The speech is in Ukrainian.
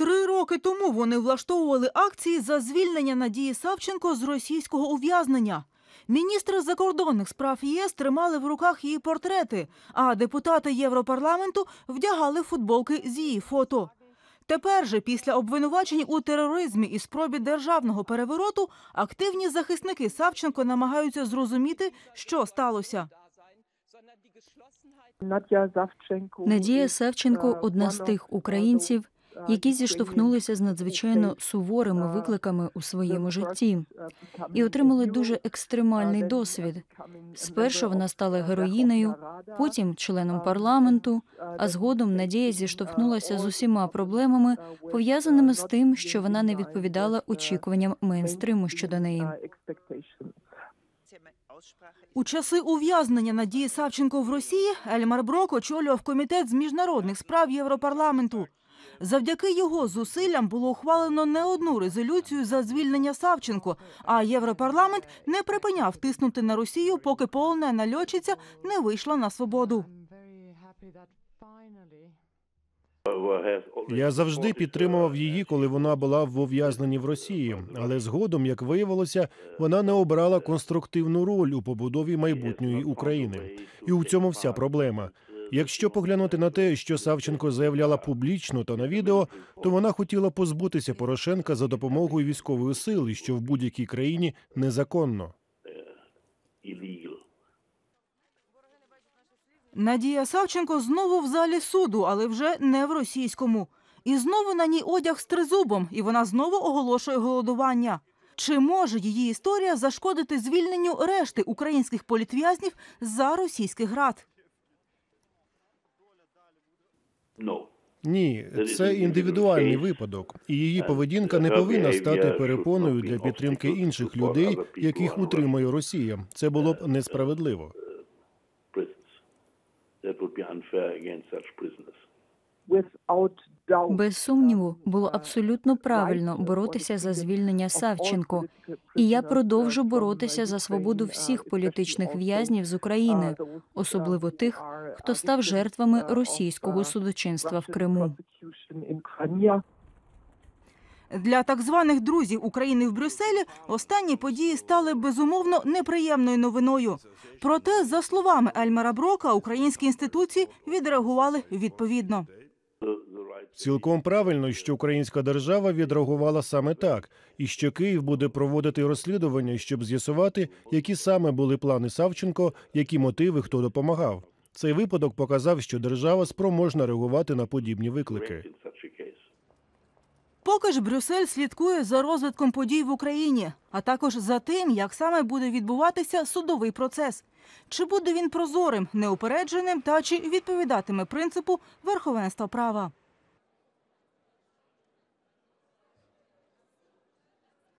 Три роки тому вони влаштовували акції за звільнення Надії Савченко з російського ув'язнення. Міністри закордонних справ ЄС тримали в руках її портрети, а депутати Європарламенту вдягали футболки з її фото. Тепер же, після обвинувачень у тероризмі і спробі державного перевороту, активні захисники Савченко намагаються зрозуміти, що сталося. Надія Савченко Надія Савченко uh, одна з тих українців, які зіштовхнулися з надзвичайно суворими викликами у своєму житті і отримали дуже екстремальний досвід. Спершу вона стала героїнею, потім членом парламенту, а згодом Надія зіштовхнулася з усіма проблемами, пов'язаними з тим, що вона не відповідала очікуванням мейнстриму щодо неї. У часи ув'язнення Надії Савченко в Росії Ельмар Брок очолював комітет з міжнародних справ Європарламенту. Завдяки його зусиллям було ухвалено не одну резолюцію за звільнення Савченко, а Європарламент не припиняв тиснути на Росію, поки полонена льотчиця не вийшла на свободу. Я завжди підтримував її, коли вона була в ув'язненні в Росії. Але згодом, як виявилося, вона не обрала конструктивну роль у побудові майбутньої України. І у цьому вся проблема. Якщо поглянути на те, що Савченко заявляла публічно та на відео, то вона хотіла позбутися Порошенка за допомогою військової сили, що в будь-якій країні незаконно. Надія Савченко знову в залі суду, але вже не в російському. І знову на ній одяг з тризубом, і вона знову оголошує голодування. Чи може її історія зашкодити звільненню решти українських політв'язнів за російських град? Ні, це індивідуальний випадок, і її поведінка не повинна стати перепоною для підтримки інших людей, яких утримує Росія. Це було б несправедливо. Без сумніву, було uh, абсолютно правильно боротися за звільнення Савченко. І я продовжу uh, боротися за свободу всіх uh, політичних в'язнів з України, uh, uh, особливо тих, хто uh, став жертвами uh, російського uh, судочинства в Криму. Для так званих друзів України в Брюсселі останні події стали безумовно неприємною новиною. Проте, за словами Ельмара Брока, українські інституції відреагували відповідно. Цілком правильно, що українська держава відреагувала саме так, і що Київ буде проводити розслідування, щоб з'ясувати, які саме були плани Савченко, які мотиви, хто допомагав. Цей випадок показав, що держава спроможна реагувати на подібні виклики. Поки ж Брюссель слідкує за розвитком подій в Україні, а також за тим, як саме буде відбуватися судовий процес. Чи буде він прозорим, неупередженим та чи відповідатиме принципу верховенства права?